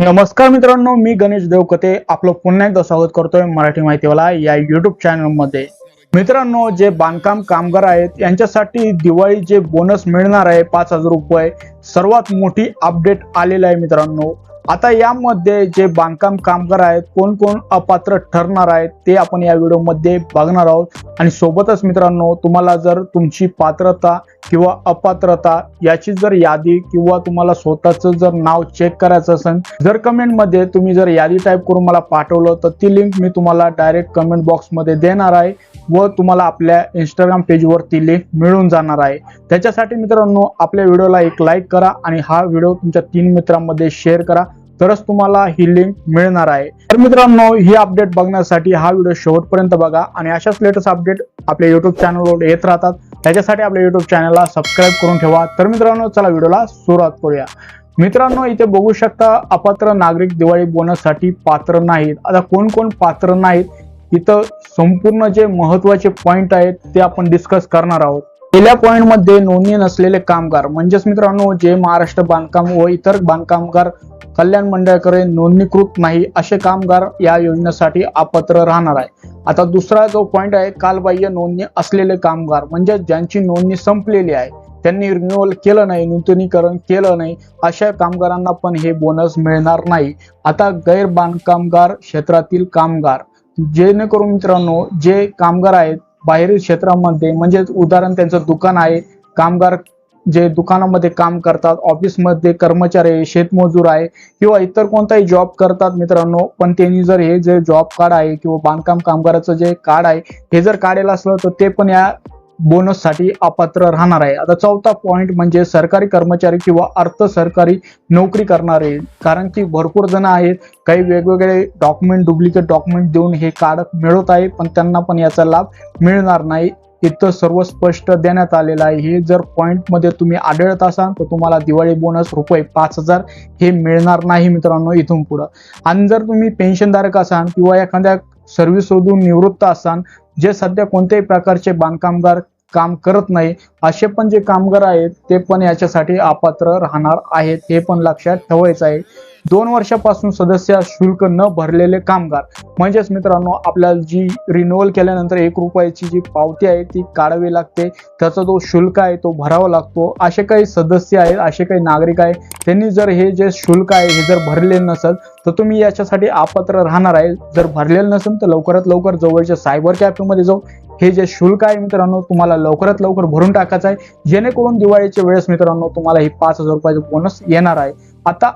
नमस्कार मित्रांनो मी गणेश देवकते. आपलं पुन्हा एकदा स्वागत करतोय मराठी माहितीवाला या युट्यूब चॅनलमध्ये मित्रांनो जे बांधकाम कामगार आहेत यांच्यासाठी दिवाळी जे बोनस मिळणार आहे पाच हजार रुपये सर्वात मोठी अपडेट आलेलं आहे मित्रांनो. आता यामध्ये जे बांधकाम कामगार आहेत कोण कोण अपात्र ठरणार आहेत ते आपण या व्हिडिओमध्ये बघणार आहोत. आणि सोबतच मित्रांनो तुम्हाला जर तुमची पात्रता किंवा अपात्रता याची जर यादी किंवा तुम्हाला स्वतःचं जर नाव चेक करायचं असेल जर कमेंटमध्ये तुम्ही जर यादी टाईप करून मला पाठवलं तर ती लिंक मी तुम्हाला डायरेक्ट कमेंट बॉक्समध्ये देणार आहे व तुम्हाला आपल्या इंस्टाग्राम पेजवर ती लिंक मिळून जाणार आहे. त्याच्यासाठी मित्रांनो आपल्या व्हिडिओला एक लाईक करा आणि हा व्हिडिओ तुमच्या तीन मित्रांमध्ये शेअर करा. तरच तुम्हाला ही लिंक मिळणार आहे. तर मित्रांनो ही अपडेट बघण्यासाठी हा व्हिडिओ शेवटपर्यंत बघा आणि अशाच लेटेस्ट अपडेट आपल्या युट्यूब चॅनलवर येत राहतात. त्याच्यासाठी आपल्या युट्यूब चॅनलला सबस्क्राईब करून ठेवा. तर मित्रांनो चला व्हिडिओला सुरुवात करूया. मित्रांनो इथे बघू शकता अपात्र नागरिक दिवाळी बोनससाठी पात्र नाहीत. आता कोण कोण पात्र नाहीत? इथं संपूर्ण जे महत्त्वाचे पॉईंट आहेत ते आपण डिस्कस करणार आहोत. पहिल्या पॉईंटमध्ये नोंदणी नसलेले कामगार म्हणजेच मित्रांनो जे महाराष्ट्र बांधकाम व इतर बांधकामगार कल्याण मंडळाकडे नोंदणीकृत नाही असे कामगार या योजनेसाठी अपात्र राहणार आहे. आता दुसरा जो पॉईंट आहे कालबाह्य नोंदणी असलेले कामगार म्हणजे ज्यांची नोंदणी संपलेली आहे त्यांनी रिन्युअल केलं नाही नूतनीकरण केलं नाही अशा कामगारांना पण हे बोनस मिळणार नाही. आता गैर बांधकामगार क्षेत्रातील कामगार जेणेकरून मित्रांनो जे कामगार आहेत बाहेरील क्षेत्रामध्ये म्हणजे उदाहरण त्यांचं दुकान आहे कामगार जे दुकानामध्ये काम करतात ऑफिसमध्ये कर्मचारी आहे शेतमजूर आहे किंवा इतर कोणताही जॉब करतात मित्रांनो पण त्यांनी जर हे जे जॉब कार्ड आहे किंवा बांधकाम कामगाराचं जे कार्ड आहे हे जर काढलेलं असलं तर ते पण या बोनससाठी अपात्र राहणार आहे. आता चौथा पॉईंट म्हणजे सरकारी कर्मचारी किंवा अर्थ सरकारी नोकरी करणारे कारण की भरपूर जण आहेत काही वेगवेगळे डॉक्युमेंट डुप्लिकेट डॉक्युमेंट देऊन हे कार्ड मिळवत आहे पण त्यांना पण याचा लाभ मिळणार नाही. इथं सर्व स्पष्ट देण्यात आलेलं आहे. हे जर पॉईंटमध्ये तुम्ही आढळत असाल तर तुम्हाला दिवाळी बोनस रुपये पाच हजार हे मिळणार नाही मित्रांनो इथून पुढं. आणि जर तुम्ही पेन्शनधारक असाल किंवा एखाद्या सर्व्हिस सोडून निवृत्त असाल जे सध्या कोणत्याही प्रकारचे बांधकामगार काम करत नाही असे पण जे कामगार आहेत ते पण याच्यासाठी अपात्र राहणार आहेत हे पण लक्षात ठेवायचं आहे. दोन वर्षापासून सदस्य शुल्क न भरलेले कामगार. म्हणजेच मित्रांनो आपल्याला जी रिन्युअल केल्यानंतर एक रुपयाची जी पावती आहे ती काढावी लागते. त्याचा जो शुल्क आहे तो भरावा लागतो. असे काही सदस्य आहेत असे काही नागरिक आहेत त्यांनी जर हे जे शुल्क आहे हे जर भरले नसेल तर तुम्ही याच्यासाठी अपात्र राहणार आहे. जर भरलेलं नसेल तर लवकरात लवकर जवळच्या सायबर कॅफेमध्ये जाऊ. हे जे शुल्क आहे मित्रांनो तुम्हाला लवकरात लवकर भरून टाकायचं आहे. जेणेकरून दिवाळीच्या वेळेस मित्रांनो तुम्हाला ही पाच हजार रुपयाचा बोनस येणार आहे. आता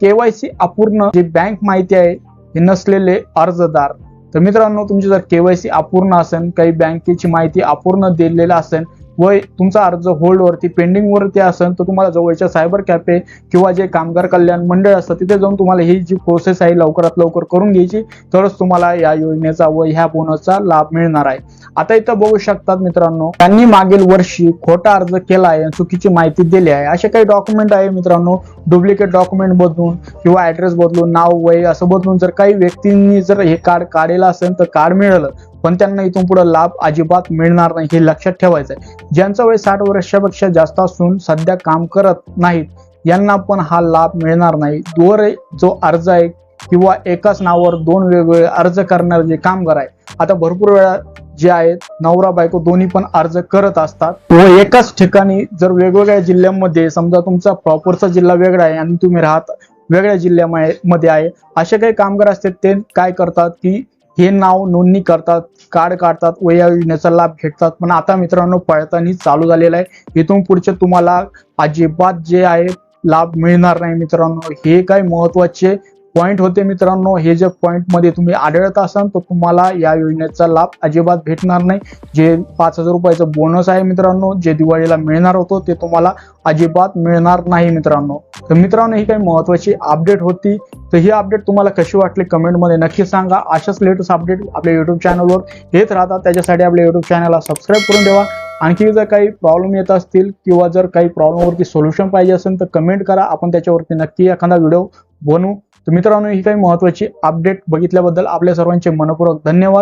केवायसी अपूर्ण जी बँक माहिती आहे हे नसलेले अर्जदार. तर मित्रांनो तुमची जर केवायसी अपूर्ण असेल काही बँकेची माहिती अपूर्ण दिलेला असेल व तुमचा अर्ज होल्ड वरती पेंडिंग वरती असेल तर तुम्हाला जवळच्या सायबर कॅफे किंवा जे कामगार कल्याण मंडळ असतं तिथे जाऊन तुम्हाला ही जी प्रोसेस आहे लवकरात लवकर करून घ्यायची. तरच तुम्हाला या योजनेचा व ह्या बोनसचा लाभ मिळणार आहे. आता इथं बघू शकतात मित्रांनो त्यांनी मागील वर्षी खोटा अर्ज केला आहे चुकीची माहिती दिली आहे. असे काही डॉक्युमेंट आहे मित्रांनो डुप्लिकेट डॉक्युमेंट बदलून किंवा ऍड्रेस बदलून नाव वय असं बदलून जर काही व्यक्तींनी जर हे कार्ड काढलेलं असेल तर कार्ड मिळालं. पण त्यांना इथून पुढे लाभ अजिबात मिळणार नाही हे लक्षात ठेवायचं आहे ज्यांचं वय साठ वर्षापेक्षा जास्त असून सध्या काम करत नाहीत यांना पण हा लाभ मिळणार नाही. दोर जो अर्ज आहे किंवा एकाच नावावर दोन वेगवेगळे अर्ज करणारे जे कामगार आहे आता भरपूर वेळा जे आहेत नवरा बायको दोन्ही पण अर्ज करत असतात. व एकाच ठिकाणी जर वेगवेगळ्या जिल्ह्यांमध्ये समजा तुमचा प्रॉपरचा जिल्हा वेगळा आहे आणि तुम्ही राहत वेगळ्या जिल्ह्यामध्ये आहे असे काही कामगार असतात ते काय करतात की हे नाव नोंदणी करतात कार्ड काढतात व या योजनेचा लाभ घेतात. पण आता मित्रांनो पळतानी चालू झालेला आहे. इथून पुढचे तुम्हाला अजिबात जे आहे लाभ मिळणार नाही मित्रांनो. हे काय महत्त्वाचे पॉइंट होते मित्रांनो. हे जे पॉईंटमध्ये तुम्ही आढळत असाल तर तुम्हाला या योजनेचा लाभ अजिबात भेटणार नाही. जे पाच हजार रुपयाचं बोनस आहे मित्रांनो जे दिवाळीला मिळणार होतं ते तुम्हाला अजिबात मिळणार नाही मित्रांनो. तर मित्रांनो ही काही महत्वाची अपडेट होती. तर ही अपडेट तुम्हाला कशी वाटली कमेंटमध्ये नक्की सांगा. अशाच लेटेस्ट अपडेट आपल्या युट्यूब चॅनलवर येत राहतात. त्याच्यासाठी आपल्या युट्यूब चॅनलला सबस्क्राईब करून ठेवा. आणखी जर काही प्रॉब्लेम येत असतील किंवा जर काही प्रॉब्लेमवरती सोल्युशन पाहिजे असेल तर कमेंट करा. आपण त्याच्यावरती नक्की एखादा व्हिडिओ बनवू. तर मित्रांनो ही काही महत्वाची अपडेट बघितल्याबद्दल आपल्या सर्वांचे मनपूर्वक धन्यवाद.